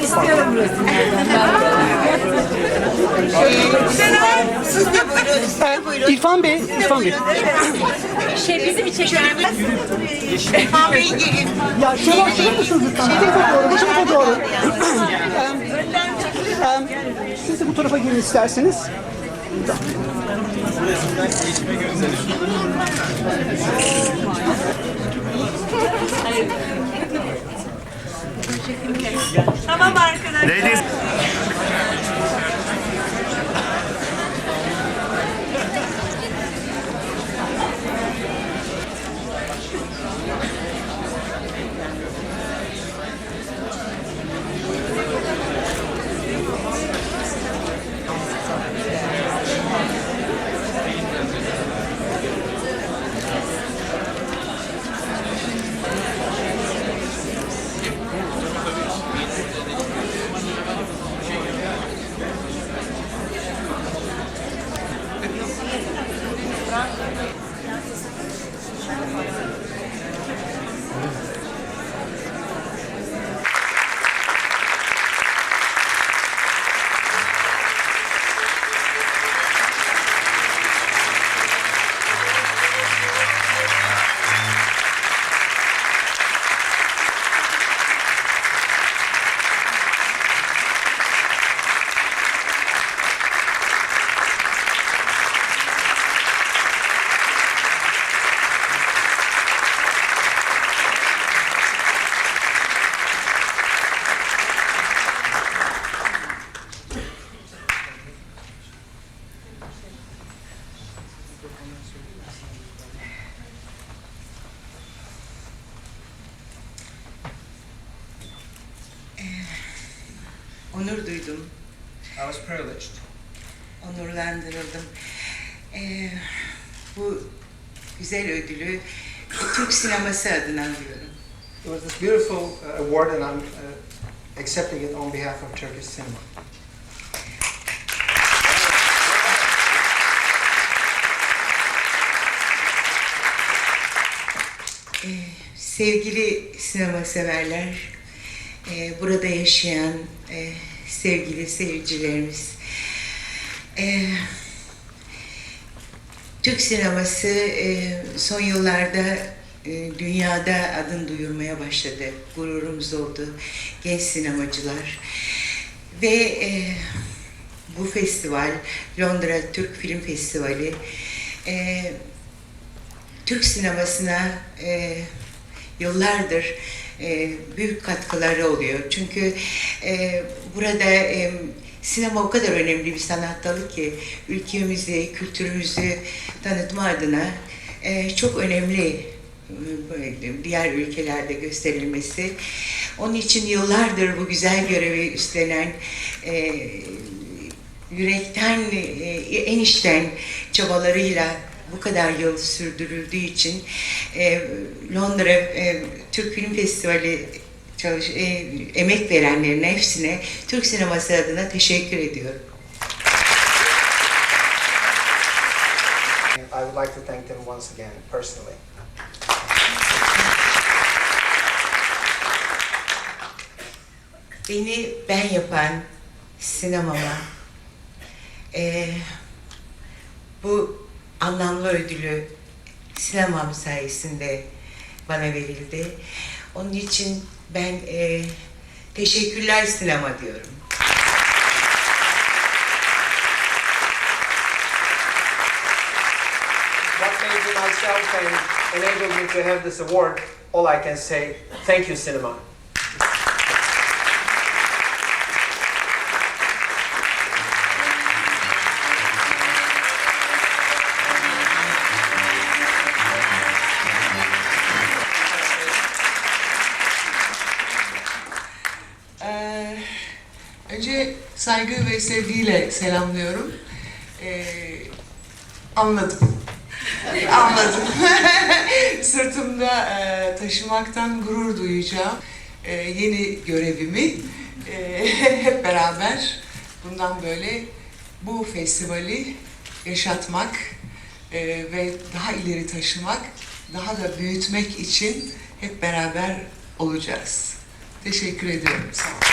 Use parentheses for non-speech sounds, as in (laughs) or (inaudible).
Ben istiyorum. Siz de buyurun, siz de buyurun. İrfan Bey, İrfan Bey. Şey bizi mi çeker mi? İrfan Bey gelin. Ya şöyle açılır mısınız lütfen? Tarafa doğru, bu tarafa doğru. Siz de bu tarafa gelin isterseniz. Tamam arkadaşlar. Ladies Onur duydum, I was privileged. onurlandırıldım. Ee, bu güzel ödülü Türk sineması adına alıyorum. It was this beautiful uh, award, and I'm uh, accepting it on behalf of Turkish cinema. Ee, sevgili sinema severler, e, burada yaşayan e, sevgili seyircilerimiz, e, Türk sineması son yıllarda dünyada adın duyurmaya başladı. Gururumuz oldu genç sinemacılar. Ve bu festival, Londra Türk Film Festivali, Türk sinemasına yıllardır e, büyük katkıları oluyor. Çünkü e, burada e, sinema o kadar önemli bir sanat dalı ki ülkemizi, kültürümüzü tanıtma adına e, çok önemli e, diğer ülkelerde gösterilmesi. Onun için yıllardır bu güzel görevi üstlenen e, yürekten, e, en çabalarıyla bu kadar yıl sürdürüldüğü için e, Londra e, Türk Film Festivali çalış, e, emek verenlerin hepsine Türk sineması adına teşekkür ediyorum. I would like to thank them once again personally. Beni ben yapan sinemama e, bu anlamlı ödülü sinemam sayesinde bana verildi. Onun için ben e, teşekkürler sinema diyorum. What made myself and enabled me to have this award, all I can say, thank you, cinema. Saygı ve sevgiyle selamlıyorum. Ee, anladım. (laughs) anladım. (laughs) Sırtımda e, taşımaktan gurur duyacağım e, yeni görevimi e, (laughs) hep beraber bundan böyle bu festivali yaşatmak e, ve daha ileri taşımak, daha da büyütmek için hep beraber olacağız. Teşekkür ediyorum. Sağ olun.